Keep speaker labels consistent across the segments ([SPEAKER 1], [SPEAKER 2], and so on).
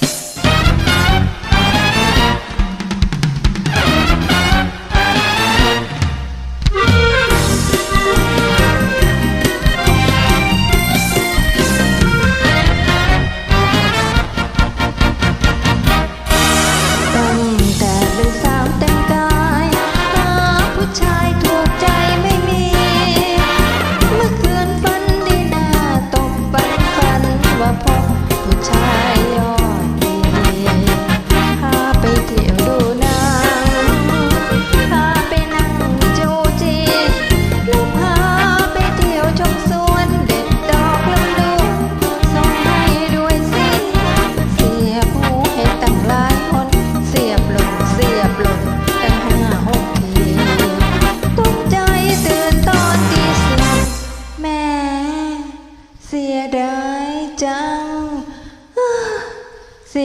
[SPEAKER 1] Thank you.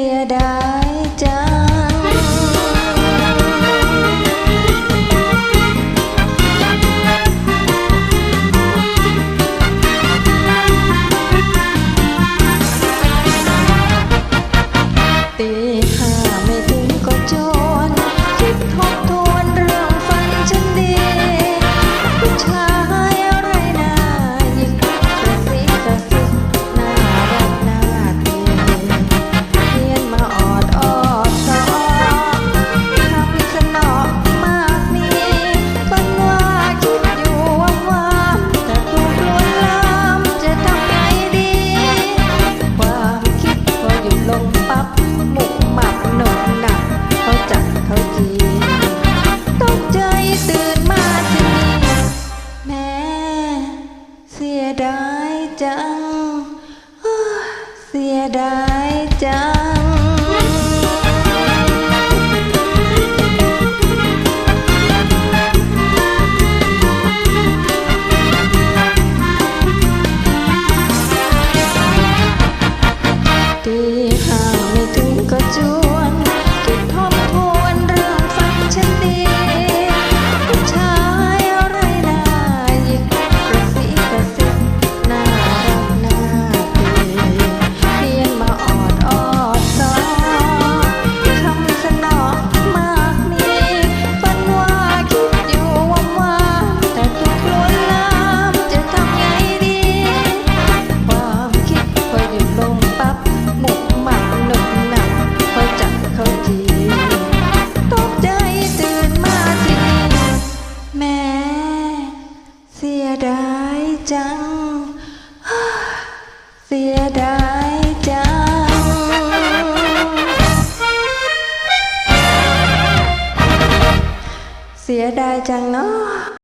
[SPEAKER 1] ียดายจังตีห้าไม่ถึงก็จบ เสียดายจังัง เสียดายจัง เสียดายจังเนาะ